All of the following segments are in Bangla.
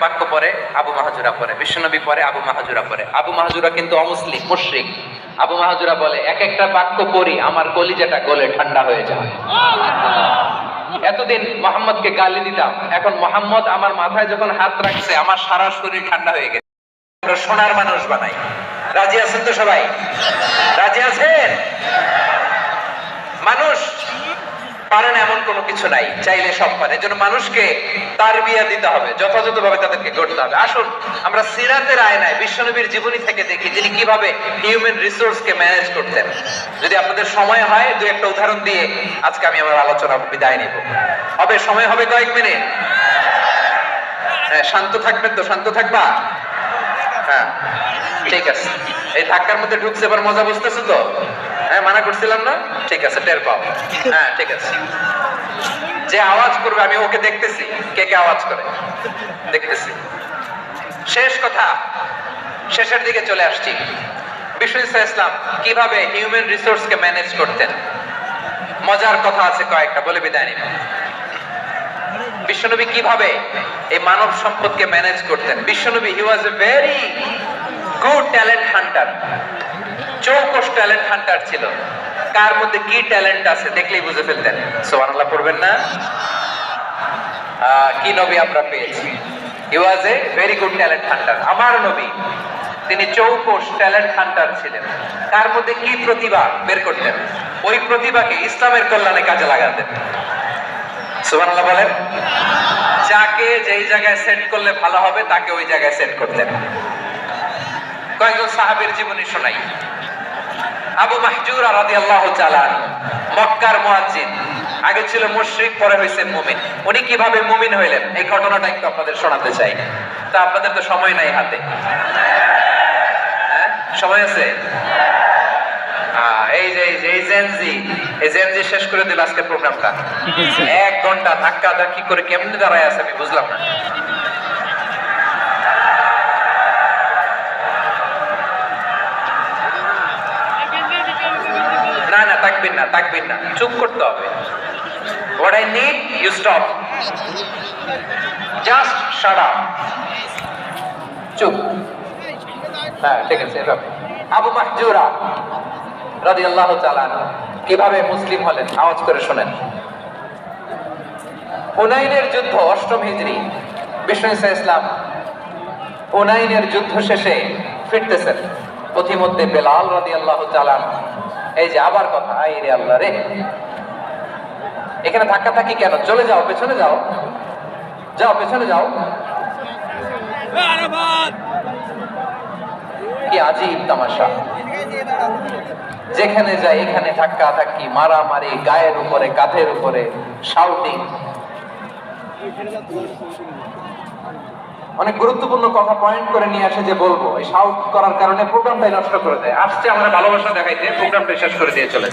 বাক্য পরে আবু মাহাজুরা পরে বিশ্বনবী পরে আবু মাহাজুরা পরে আবু মাহাজুরা কিন্তু অমুসলিম, মুশরিক। আবু মাহাজুরা বলে, এক একটা বাক্য পড়ি, আমার কলিজাটা গলে ঠান্ডা হয়ে যায়। এতদিন মোহাম্মদকে গালি দিতাম, এখন মোহাম্মদ আমার মাথায় যখন হাত রাখছে, আমার সারা শরীর ঠান্ডা হয়ে গেছে। আমরা সোনার মানুষ বানাই। রাজি আছেন তো সবাই? রাজি আছেন? মানুষ? পারে না এমন কোনো কিছু নাই, চাইলে সব পারে। এজন্য মানুষকে তার বিয়া দিতে হবে, যথাযথভাবে তাদেরকে গড়তে হবে। আসুন, আমরা সিরাতের আয়নায় বিশ্বনবীর জীবনী থেকে দেখি তিনি কীভাবে হিউম্যান রিসোর্সকে ম্যানেজ করতেন। যদি আপনাদের সময় হয়, দু একটা উদাহরণ দিয়ে আজকে আমি আমার আলোচনা বিদায় নিব। হবে, সময় হবে কয়েক মিনিট? হ্যাঁ শান্ত থাকবেন তো, শান্ত থাকবা? হ্যাঁ ঠিক আছে। এই ধাক্কার মধ্যে ঢুকছে, এবার মজা বুঝতেছো তো? হ্যাঁ মানা করছিলাম না? ঠিক আছে, টের পাও। হ্যাঁ ঠিক আছে। যে আওয়াজ করবে, আমি ওকে দেখতেছি। কে কে আওয়াজ করে? দেখতেছি। শেষ কথা। শেষের দিকে চলে আসছি। বিশ্ব ইসলাম, কীভাবে হিউম্যান রিসোর্সকে ম্যানেজ করতেন? মজার কথা আছে কয়েকটা, বলে বিদায় নিব বিশ্বনবী কীভাবে এই মানব সম্পদকে ম্যানেজ করতেন? বিশ্বনবী he was a very good talent hunter চৌকস talent hunter ছিল। কার মধ্যে কি ট্যালেন্ট আছে দেখলেই বুঝে ফেলতেন। সুবহানাল্লাহ পড়বেন না। কি নবী আমরা পেয়েছি? He was a very good talent hunter আমার নবী, তিনি চৌকস ট্যালেন্ট হান্টার ছিলেন। তার মধ্যে কি প্রতিভা বের করতেন? ওই প্রতিভাকে ইসলামের কল্যাণে কাজে লাগাতেন। সুবহানাল্লাহ বলেন, যাকে যেই জায়গায় সেট করলে ভালো হবে, তাকে ওই জায়গায় সেট করতেন। কয়েকজন সাহাবীর জীবনী শোনাই। আবু মাহজুর রাদিয়াল্লাহু তাআলা মক্কার মুয়াজ্জিন। আগে ছিল মুশরিক পরে হইছে মুমিন। উনি কীভাবে মুমিন হইলেন? এই ঘটনাটা একটু আপনাদের শোনাতে চাই। তা আপনাদের তো সময় নাই হাতে। হ্যাঁ? সময় আছে? আহ, এই যে এই যে এই জেনজি এই জেনজি শেষ করে দিল আজকে প্রোগ্রামটা। এক ঘণ্টা ধাক্কা ধাক্কি করে কেমনে দাঁড়ায় আছে আমি বুঝলাম না না না তাকবিন না তাকবিন না। চুপ করতে হবে। চুপ। হ্যাঁ ঠিক আছে আবু মাহজুরা কীভাবে মুসলিম হলেন? আওয়াজ করে শোনেন। হুনাইনের যুদ্ধ, অষ্টম হিজরি। বিষ্ণু ইসলাম হুনাইনের যুদ্ধ শেষে ফিরতেছেন। পথিমধ্যে বেলাল রাদিয়াল্লাহু তাআলা আনহু। এই যে আবার কথা, আই রে আল্লাহ রে। এখানে ধাক্কা থাকি কেন? চলে যাও, পেছনে যাও। যাও, পেছনে যাও। কি আজীব তামাশা। যেখানে যাই, এখানে ধাক্কা ধাক্কি, মারামারি, গায়ের উপরে, কাঁধের উপরে শাউটিং অনেক গুরুত্বপূর্ণ কথা পয়েন্ট করে নিয়ে আসে যে বলব। এই শাউট করার কারণে প্রোগ্রামটাই নষ্ট করে দেয়। আসছে আমরা ভালোবাসা দেখাইতে প্রোগ্রামটা শেষ করে দিয়ে চলে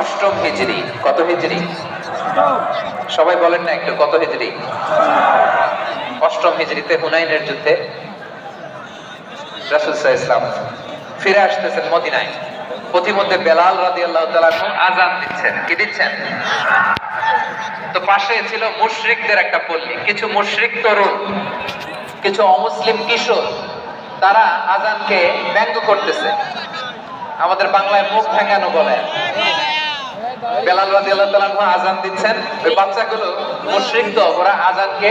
অষ্টম হিজরি। কত হিজরি? সবাই বলেন না একটু, কত হিজরি? অষ্টম হিজরিতে হুনাইনের যুদ্ধে ইসলাম ফিরে আসতেছেন মদিনায়। পথিমধ্যে বেলাল রাদিয়াল্লাহু তাআলা আযান দিচ্ছেন। কি দিচ্ছেন? তো পাশে ছিল মুশরিকদের একটা পল্লী। কিছু মুশরিক তরুণ, কিছু অমুসলিম কিশোর, তারা আজানকে ব্যঙ্গ করতেছে। আমাদের বাংলায় মুখ ভেঙানো বলে। বেলাল তাআলা আনহু আজান দিচ্ছেন। ওই বাচ্চাগুলো মুশরিক তো, ওরা আজানকে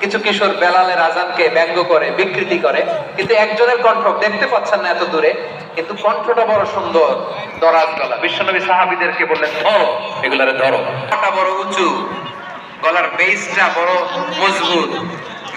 কিছু কিশোর বেলালের আজানকে ব্যঙ্গ করে বিকৃতি করে কিন্তু একজনের কণ্ঠ দেখতে পাচ্ছেন না এত দূরে কিন্তু কণ্ঠটা বড় সুন্দর। দরাজ গলা। বিশ্বনবী সাহাবিদেরকে বললেন ধরো এগুলারে ধরো। বড় উঁচু গলার বেসটা বড় মজবুত।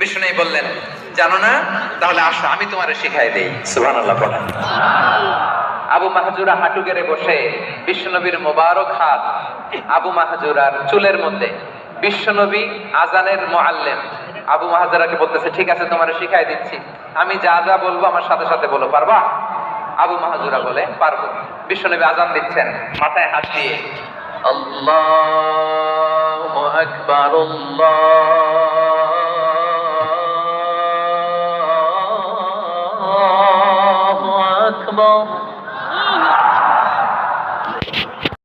বিষ্ণু বললেন, জানো না? তাহলে আসো, আমি তোমারে শিখাই দেই। আবু মাহাজুরা হাঁটু গেড়ে বসে বিশ্বনবীর মোবারক হাত আবু মাহাজুরার চুলের মধ্যে। বিশ্বনবী আজানের মুআল্লিম আবু মাহাজুরাকে বলতেছে, ঠিক আছে, তোমারে শিখাই দিচ্ছি। আমি যা যা বলব আমার সাথে সাথে বলো, পারবা? আবু মাহাজুরা বলে, পারব। বিশ্বনবী আজান দিচ্ছেন, মাথায় হাত দিয়ে, আল্লাহু আকবার, আল্লাহু